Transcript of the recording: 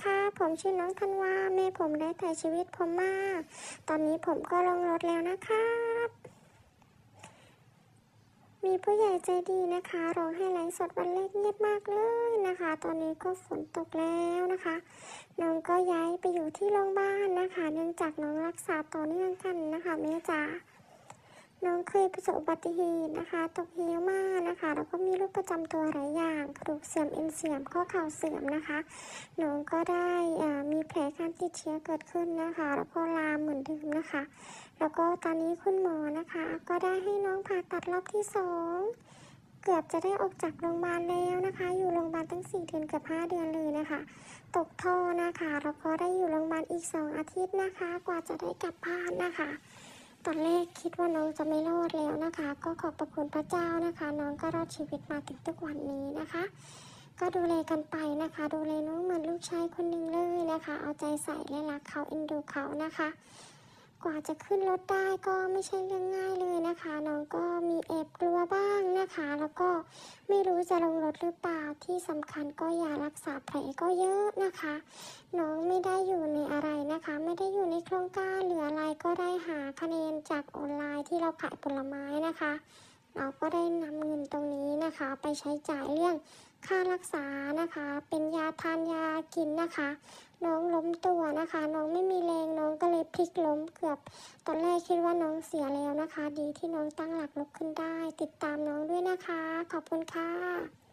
ค่ะ ผมชื่อน้องธันวาแม่ผมได้ถ่ายชีวิตผมมาตอนนี้ผมก็ลงรถแล้วนะครับ มีผู้ใหญ่ใจดีนะคะร้องให้ไลฟ์สดวันแรกเงียบมากเลยนะคะ ตอนนี้ก็ฝนตกแล้วนะคะ น้องก็ย้ายไปอยู่ที่โรงพยาบาลนะคะ เนื่องจากน้องรักษาต่อเนื่องกันนะคะแม่จ๋า น้องเคยประสบอุบัติเหตุนะคะ ตกเหวมานะคะ แล้วก็มีโรคประจำตัวหลายอย่างกระดูกเสื่อมเอ็นเสื่อมข้อเข่าเสื่อมนะคะ น้องก็ได้มีแผลการติดเชื้อเกิดขึ้นนะคะ แล้วก็ลามเหมือนเดิมนะคะ แล้วก็ตอนนี้คุณหมอนะคะ ก็ได้ให้น้องผ่าตัดรอบที่สองเกือบจะได้ออกจากโรงพยาบาลแล้วนะคะ อยู่โรงพยาบาลตั้งสี่เดือนเกือบห้าเดือนเลยนะคะ ตกท่อนะคะ แล้วก็ได้อยู่โรงพยาบาลอีกสองอาทิตย์นะคะ กว่าจะได้กลับบ้านนะคะ ตอนแรกคิดว่าน้องจะไม่รอดแล้วนะคะ ก็ขอบประคุณพระเจ้านะคะ น้องก็รอดชีวิตมาถึงทุกวันนี้นะคะ ก็ดูแลกันไปนะคะ ดูแลน้องเหมือนลูกชายคนหนึ่งเลยนะคะ เอาใจใส่และรักเขาเอ็นดูเขานะคะ กว่าจะขึ้นรถได้ก็ไม่ใช่เรื่องง่ายเลยนะคะ น้องก็มีแอบกลัวบ้างนะคะ แล้วก็ไม่รู้จะลงรถหรือเปล่าที่สำคัญก็ยารักษาแผลก็เยอะนะคะ น้องไม่ได้อยู่ในอะไร นะคะ ไม่ได้อยู่ในโครงการหรืออะไรก็ได้หาคะแนนจากออนไลน์ที่เราขายผลไม้นะคะ เราก็ได้นำเงินตรงนี้นะคะ ไปใช้จ่ายเรื่องค่ารักษานะคะ เป็นยาทานยากินนะคะ น้องล้มตัวนะคะ น้องไม่มีแรงน้องก็เลยพลิกล้มเกือบ ตอนแรกคิดว่าน้องเสียแล้วนะคะ ดีที่น้องตั้งหลักลุกขึ้นได้ ติดตามน้องด้วยนะคะ ขอบคุณค่ะ